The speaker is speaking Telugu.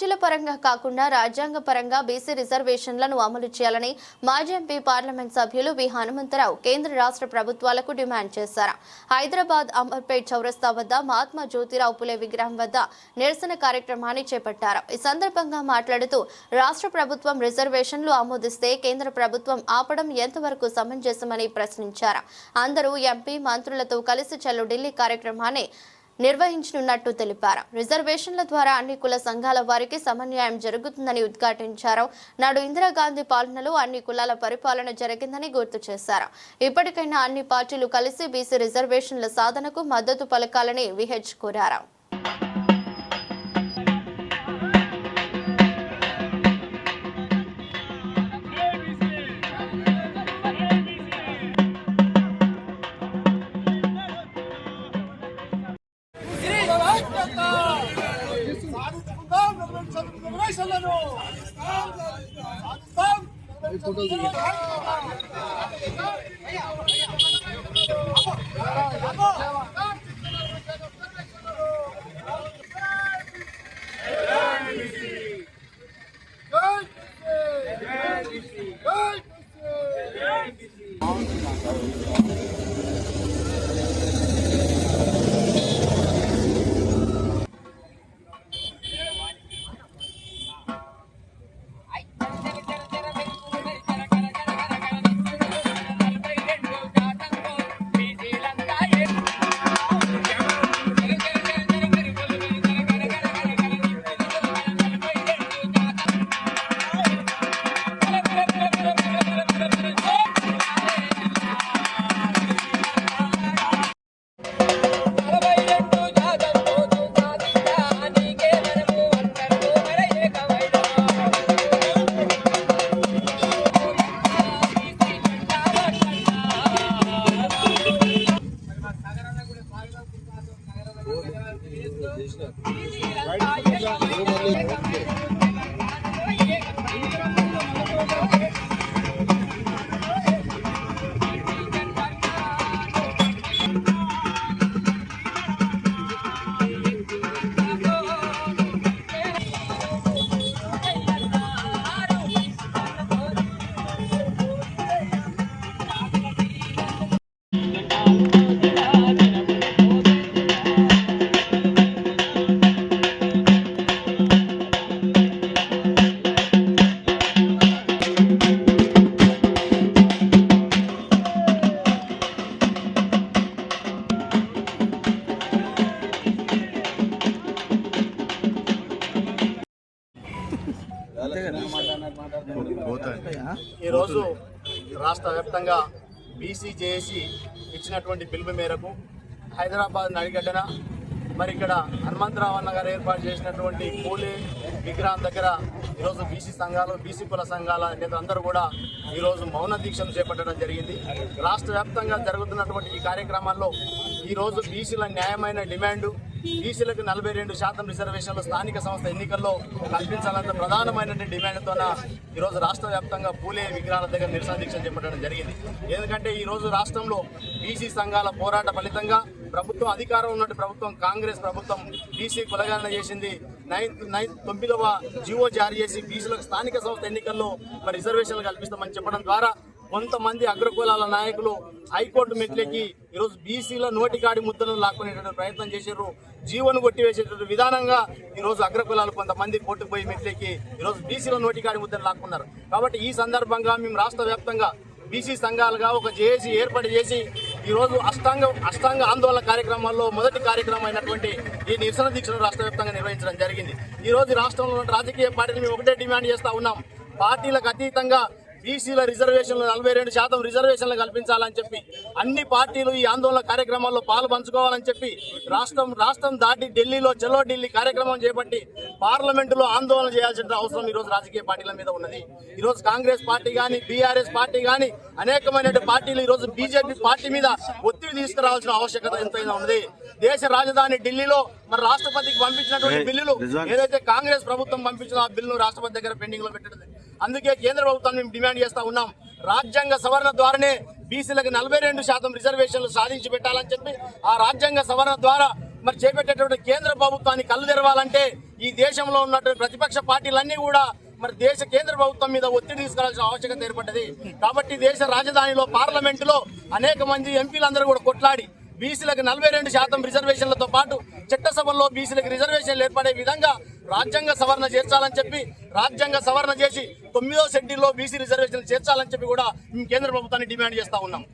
పార్టీల పరంగా కాకుండా రాజ్యాంగ పరంగా బీసీ రిజర్వేషన్లను అమలు చేయాలని మాజీ ఎంపీ పార్లమెంట్ సభ్యులు వి. హనుమంతరావు కేంద్ర రాష్ట్ర ప్రభుత్వాలకు డిమాండ్ చేశారు. హైదరాబాద్ అంబర్పేట్ చౌరస్తా వద్ద మహాత్మా జ్యోతిరావు పులే విగ్రహం వద్ద నిరసన కార్యక్రమాన్ని చేపట్టారు. ఈ సందర్భంగా మాట్లాడుతూ రాష్ట్ర ప్రభుత్వం రిజర్వేషన్లు ఆమోదిస్తే కేంద్ర ప్రభుత్వం ఆపడం ఎంతవరకు సమంజసమని ప్రశ్నించారు. అందరూ ఎంపీ మంత్రులతో కలిసి చలో ఢిల్లీ కార్యక్రమాన్ని నిర్వహించనున్నట్టు తెలిపారు. రిజర్వేషన్ల ద్వారా అన్ని కుల సంఘాల వారికి సమన్వయం జరుగుతుందని ఉద్ఘాటించారు. నాడు ఇందిరాగాంధీ పాలనలో అన్ని కులాల పరిపాలన జరిగిందని గుర్తు చేశారు. ఇప్పటికైనా అన్ని పార్టీలు కలిసి బీసీ రిజర్వేషన్ల సాధనకు మద్దతు పలకాలని విహెచ్ కోరారు. నలభై Commissioner. ఈరోజు రాష్ట్ర వ్యాప్తంగా బీసీ జేఏసీ ఇచ్చినటువంటి పిలుపు మేరకు హైదరాబాద్ నడిగడ్డన మరి ఇక్కడ హనుమంతరావు అన్న గారు ఏర్పాటు చేసినటువంటి కూలీ విగ్రహం దగ్గర ఈరోజు బీసీ సంఘాలు బీసీ కుల సంఘాల నేతలందరూ కూడా ఈరోజు మౌన దీక్షను చేపట్టడం జరిగింది. రాష్ట్ర వ్యాప్తంగా జరుగుతున్నటువంటి ఈ కార్యక్రమాల్లో ఈరోజు బీసీల న్యాయమైన డిమాండు బీసీలకు నలభై రెండు శాతం రిజర్వేషన్లు స్థానిక సంస్థ ఎన్నికల్లో కల్పించాలన్న ప్రధానమైన డిమాండ్తో ఈరోజు రాష్ట్ర వ్యాప్తంగా పూలే విగ్రహాల దగ్గర నిరసన దీక్ష చేపట్టడం జరిగింది. ఎందుకంటే ఈరోజు రాష్ట్రంలో బీసీ సంఘాల పోరాట ఫలితంగా ప్రభుత్వం అధికారం ఉన్నటువంటి ప్రభుత్వం కాంగ్రెస్ ప్రభుత్వం బీసీ కులగణన చేసింది. నైన్త్ నైన్త్ తొమ్మిదవ జీవో జారీ చేసి బీసీలకు స్థానిక సంస్థ ఎన్నికల్లో మరి రిజర్వేషన్లు కల్పిస్తామని చెప్పడం ద్వారా కొంతమంది అగ్రకులాల నాయకులు హైకోర్టు మెట్లెక్కి ఈరోజు బీసీల నోటికాడి ముద్దలను లాక్కునేటువంటి ప్రయత్నం చేశారు. జీవోను కొట్టివేసేటువంటి విధానంగా ఈరోజు అగ్రకులాలు కొంతమంది కోర్టుకు పోయి మెట్లెక్కి ఈరోజు బీసీల నోటికాడి ముద్దలు లాక్కున్నారు. కాబట్టి ఈ సందర్భంగా మేము రాష్ట్ర వ్యాప్తంగా బీసీ సంఘాలుగా ఒక జేఏసీ ఏర్పాటు చేసి ఈరోజు అష్టాంగ అష్టాంగ ఆందోళన కార్యక్రమాల్లో మొదటి కార్యక్రమం అయినటువంటి ఈ నిరసన దీక్షను రాష్ట్ర వ్యాప్తంగా నిర్వహించడం జరిగింది. ఈరోజు రాష్ట్రంలో ఉన్న రాజకీయ పార్టీలు మేము ఒకటే డిమాండ్ చేస్తూ ఉన్నాం. పార్టీలకు అతీతంగా బీసీల రిజర్వేషన్లు నలభై రెండు శాతం రిజర్వేషన్లు కల్పించాలని చెప్పి అన్ని పార్టీలు ఈ ఆందోళన కార్యక్రమాల్లో పాలు పంచుకోవాలని చెప్పి రాష్ట్రం రాష్ట్రం దాటి ఢిల్లీలో చలో ఢిల్లీ కార్యక్రమం చేపట్టి పార్లమెంటులో ఆందోళన చేయాల్సిన అవసరం ఈ రోజు రాజకీయ పార్టీల మీద ఉన్నది. ఈ రోజు కాంగ్రెస్ పార్టీ గాని బీఆర్ఎస్ పార్టీ గాని అనేకమైన పార్టీలు ఈ రోజు బీజేపీ పార్టీ మీద ఒత్తిడి తీసుకురావాల్సిన ఆవశ్యకత ఎంతైనా ఉన్నది. దేశ రాజధాని ఢిల్లీలో మరి రాష్ట్రపతికి పంపించినటువంటి బిల్లులు ఏదైతే కాంగ్రెస్ ప్రభుత్వం పంపించిన ఆ బిల్లును రాష్ట్రపతి దగ్గర పెండింగ్లో పెట్టడం అందుకే కేంద్ర ప్రభుత్వాన్ని మేము డిమాండ్ చేస్తా ఉన్నాం. రాజ్యాంగ సవరణ ద్వారానే బీసీలకు నలభై రెండు శాతం రిజర్వేషన్లు సాధించి పెట్టాలని చెప్పి ఆ రాజ్యాంగ సవరణ ద్వారా మరి చేపట్టేటువంటి కేంద్ర ప్రభుత్వాన్ని కళ్ళు తెరవాలంటే ఈ దేశంలో ఉన్నటువంటి ప్రతిపక్ష పార్టీలన్నీ కూడా మరి దేశ కేంద్ర ప్రభుత్వం మీద ఒత్తిడి తీసుకురావాల్సిన ఆవశ్యకత ఏర్పడ్డది. కాబట్టి దేశ రాజధానిలో పార్లమెంటులో అనేక మంది ఎంపీలందరూ కూడా కొట్లాడి బీసీలకు నలభై రెండు శాతం రిజర్వేషన్లతో పాటు చట్టసభల్లో బీసీలకు రిజర్వేషన్లు ఏర్పడే విధంగా రాజ్యాంగ సవరణ చేర్చాలని చెప్పి రాజ్యాంగ సవరణ చేసి తొమ్మిదో షెడ్యూల్లో బీసీ రిజర్వేషన్లు చేర్చాలని చెప్పి కూడా మేము కేంద్ర ప్రభుత్వాన్ని డిమాండ్ చేస్తా ఉన్నాం.